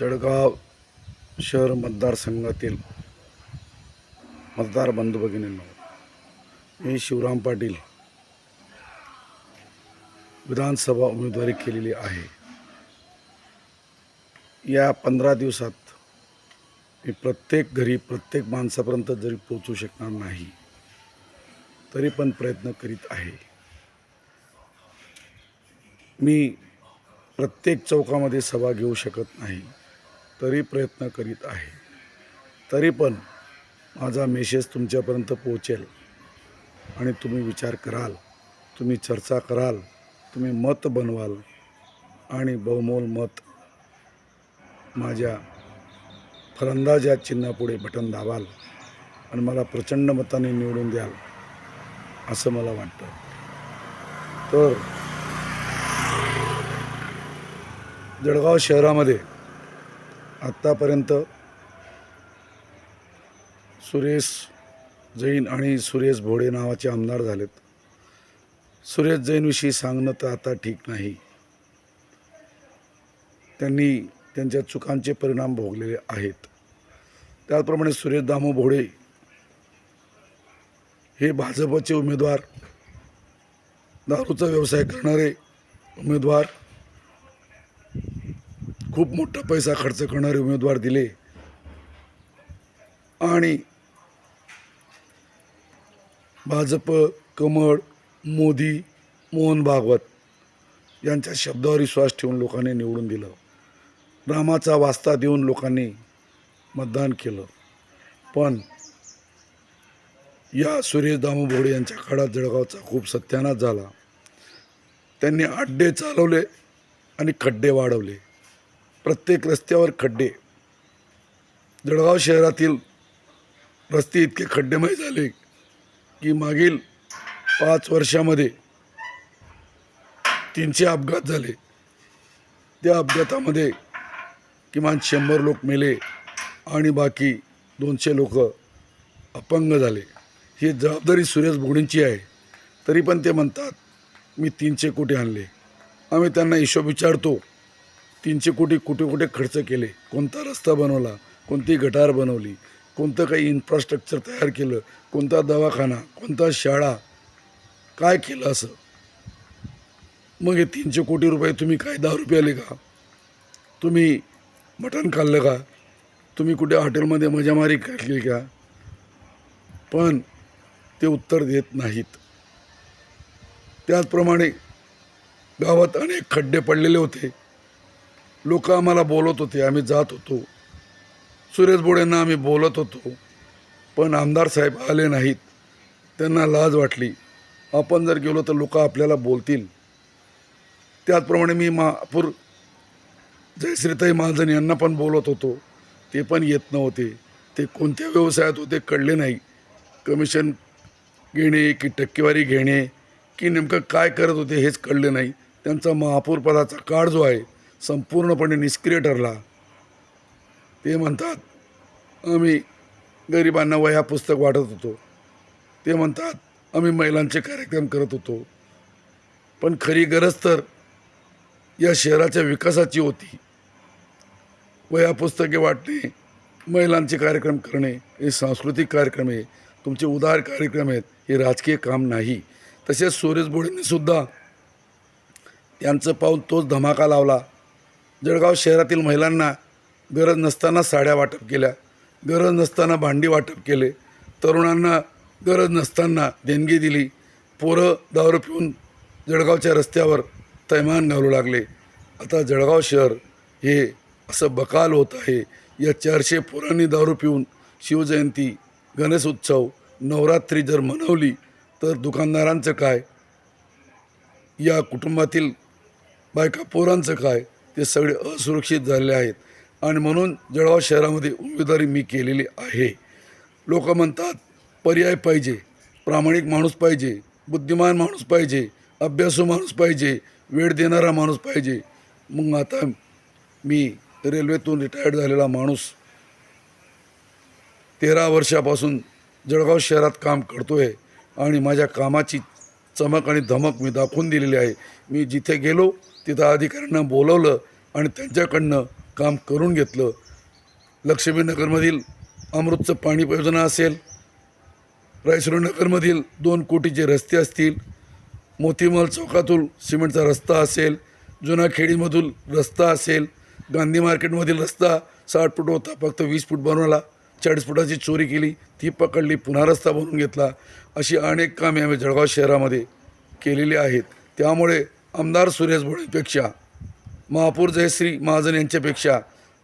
जळगाव शहर मतदारसंघातील मतदार बंधू भगिनींनो मी शिवराम पाटील विधानसभा उमेदवारी केलेली आहे. या पंधरा दिवसात मी प्रत्येक घरी प्रत्येक माणसापर्यंत जरी पोचू शकणार नाही तरी पण प्रयत्न करीत आहे. मी प्रत्येक चौकामध्ये सभा घेऊ शकत नाही. तरी प्रयत्न करीत आहे. तरी पण माझा मेसेज तुमच्यापर्यंत पोहोचेल. आणि तुम्ही विचार कराल तुम्ही चर्चा कराल तुम्ही मत बनवाल आणि बहुमोल मत माझ्या फलंदाज या चिन्हापुढे बटन दाबाल आणि मला प्रचंड मताने निवडून द्याल असं मला वाटतं. तर जळगाव शहरामध्ये आत्तापर्यंत सुरेश जैन आणि सुरेश भोडे नावाचे आमदार झालेत. सुरेश जैनविषयी सांगणं तर आता ठीक नाही. त्यांनी त्यांच्या चुकांचे परिणाम भोगलेले आहेत. त्याचप्रमाणे सुरेश दामो भोडे हे भाजपचे उमेदवार दारूचा व्यवसाय करणारे उमेदवार खूप मोठा पैसा खर्च करणारे उमेदवार दिले. आणि भाजप कमळ मोदी मोहन भागवत यांच्या शब्दावर विश्वास ठेवून लोकांनी निवडून दिलं. रामाचा वास्ता देऊन लोकांनी मतदान केलं. पण या सुरेश दामू भोडे यांच्या काळात जळगावचा खूप सत्यानाश झाला. त्यांनी अड्डे चालवले आणि खड्डे वाढवले. प्रत्येक रस्त्यावर खड्डे. जळगाव शहरातील रस्ते इतके खड्डेमय झाले की मागील पाच वर्षामध्ये तीनशे अपघात झाले. त्या अपघातामध्ये किमान शंभर लोक मेले आणि बाकी दोनशे लोक अपंग झाले. ही जबाबदारी सुरेश बोगडींची आहे. तरी पण ते म्हणतात मी तीनशे कोटी आणले. आम्ही त्यांना हिशोब विचारतो तीनशे कोटी कुठे कुठे खर्च केले. कोणता रस्ता बनवला? कोणती गटार बनवली? कोणतं काही इन्फ्रास्ट्रक्चर तयार केलं? कोणता दवाखाना? कोणता शाळा? काय केलं असं? मग हे तीनशे कोटी रुपये तुम्ही काय दहा रुपये आले का? तुम्ही मटण खाल्लं का? तुम्ही कुठे हॉटेलमध्ये मजामारी केली का? पण ते उत्तर देत नाहीत. त्याचप्रमाणे गावात अनेक खड्डे पडलेले होते. लोक आम्हाला बोलत होते आम्ही जात होतो. सुरेश बोडेंना आम्ही बोलत होतो पण आमदार साहेब आले नाहीत. त्यांना लाज वाटली. आपण जर गेलो तर लोक आपल्याला बोलतील. त्याचप्रमाणे मी महापूर जयश्रीताई महाजन यांना पण बोलत होतो. ते पण येत नव्हते. ते कोणत्या व्यवसायात होते कळले नाही. कमिशन घेणे की टक्केवारी घेणे की नेमकं काय करत होते हेच कळले नाही. त्यांचा महापौरपदाचा काळ जो आहे संपूर्णपणे निष्क्रिय ठरला. ते म्हणतात आम्ही गरिबांना वह्या पुस्तक वाटत होतो. ते म्हणतात आम्ही महिलांचे कार्यक्रम करत होतो. पण खरी गरज तर या शहराच्या विकासाची होती. वह्या पुस्तके वाटणे महिलांचे कार्यक्रम करणे हे सांस्कृतिक कार्यक्रम आहे. तुमचे उदार कार्यक्रम आहेत. हे राजकीय काम नाही. तसेच सुरेश बोडेंनीसुद्धा त्यांचं पाहून तोच धमाका लावला. जळगाव शहरातील महिलांना गरज नसताना साड्या वाटप केल्या गरज नसताना भांडी वाटप केले तरुणांना गरज नसताना देणगी दिली पोरं दारू पिऊन जळगावच्या रस्त्यावर तैमान घालू लागले. आता जळगाव शहर हे असं बकाल होत आहे. या चारशे पोरांनी दारू पिऊन शिवजयंती गणेश उत्सव नवरात्री जर मनवली तर दुकानदारांचं काय? या कुटुंबातील बायका पोरांचं काय? ते सगळे असुरक्षित झालेले आहेत. आणि म्हणून जळगाव शहरामध्ये उमेदवारी मी केलेली आहे. लोक म्हणतात पर्याय पाहिजे प्रामाणिक माणूस पाहिजे बुद्धिमान माणूस पाहिजे अभ्यासू माणूस पाहिजे वेळ देणारा माणूस पाहिजे. मग आता मी रेल्वेतून रिटायर्ड झालेला माणूस तेरा वर्षापासून जळगाव शहरात काम करतो आहे आणि माझ्या कामाची चमक आणि धमक मी दाखवून दिलेली आहे. मी जिथे गेलो तिथं अधिकाऱ्यांना बोलवलं आणि त्यांच्याकडनं काम करून घेतलं. लक्ष्मीनगरमधील अमृतचं पाणी योजना असेल रायसुरनगरमधील दोन कोटीचे रस्ते असतील मोतीमाल चौकातून सिमेंटचा रस्ता असेल जुना खेडीमधून रस्ता असेल गांधी मार्केटमधील रस्ता साठ फूट होता फक्त वीस फूट बनवला चाळीस फुटाची चोरी केली ती पकडली पुन्हा रस्ता बनवून घेतला. अशी अनेक कामे आम्ही जळगाव शहरामध्ये केलेली आहेत. त्यामुळे आमदार सुरेश भोळेपेक्षा महापौर जयश्री महाजन यांच्यापेक्षा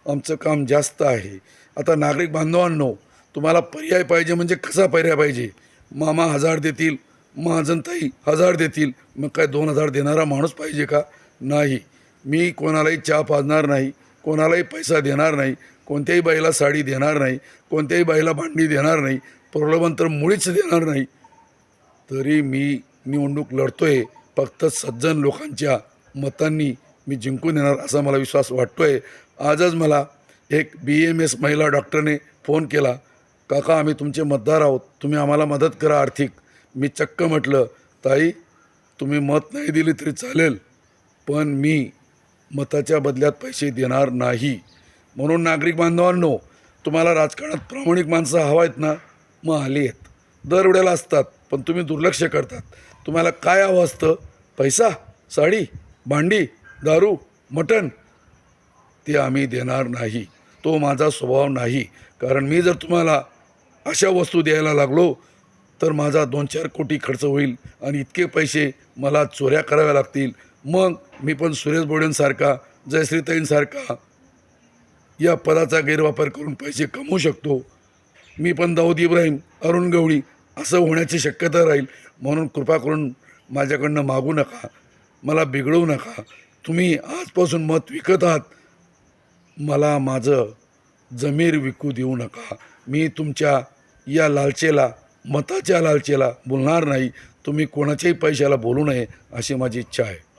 आमचं काम जास्त आहे. आता नागरिक बांधवांनो तुम्हाला पर्याय पाहिजे म्हणजे कसा पर्याय पाहिजे? मामा हजार देतील महाजनताई हजार देतील मग काय दोन हजार देणारा माणूस पाहिजे का? नाही. मी कोणालाही चहा पाजणार नाही कोणालाही पैसा देणार नाही कोणत्याही बाईला साडी देणार नाही कोणत्याही बाईला भांडी देणार नाही प्रलोभन तर मुळीच देणार नाही. तरी मी निवडणूक आहे फक्त सज्जन लोकांच्या मतांनी मी जिंकून येणार असा मला विश्वास वाटतो आहे आजच मला एक बी एम एस महिला डॉक्टरने फोन केला काका आम्ही तुमचे मतदार आहोत तुम्ही आम्हाला मदत करा आर्थिक. मी चक्क म्हटलं ताई तुम्ही मत नाही दिली तरी चालेल पण मी मताच्या बदल्यात पैसे देणार नाही. म्हणून नागरिक बांधवांनो तुम्हाला राजकारणात प्रामाणिक माणसं हवा आहेत ना? मग आली आहेत. दरवेळेला असतात पण तुम्ही दुर्लक्ष करतात. तुम्हाला काय हवं असतं? पैसा साडी भांडी दारू मटण ते आम्ही देणार नाही. तो माझा स्वभाव नाही. कारण मी जर तुम्हाला अशा वस्तू द्यायला लागलो तर माझा दोन चार कोटी खर्च होईल आणि इतके पैसे मला चोऱ्या कराव्या लागतील. मग मी पण सुरेश बोडेंसारखा जयश्रीताईंसारखा या पदाचा गैरवापर करून पैसे कमवू शकतो. मी पण दाऊद इब्राहिम अरुण गवळी असं होण्याची शक्यता राहील. म्हणून कृपा करून माझ्याकडनं मागू नका. मला बिघडवू नका. तुम्ही आजपासून मत विकत आहात. मला माझं जमीर विकू देऊ नका. मी तुमच्या या लालचेला मताच्या लालचेला बोलणार नाही. तुम्ही कोणाच्याही पैशाला बोलू नये अशी माझी इच्छा आहे.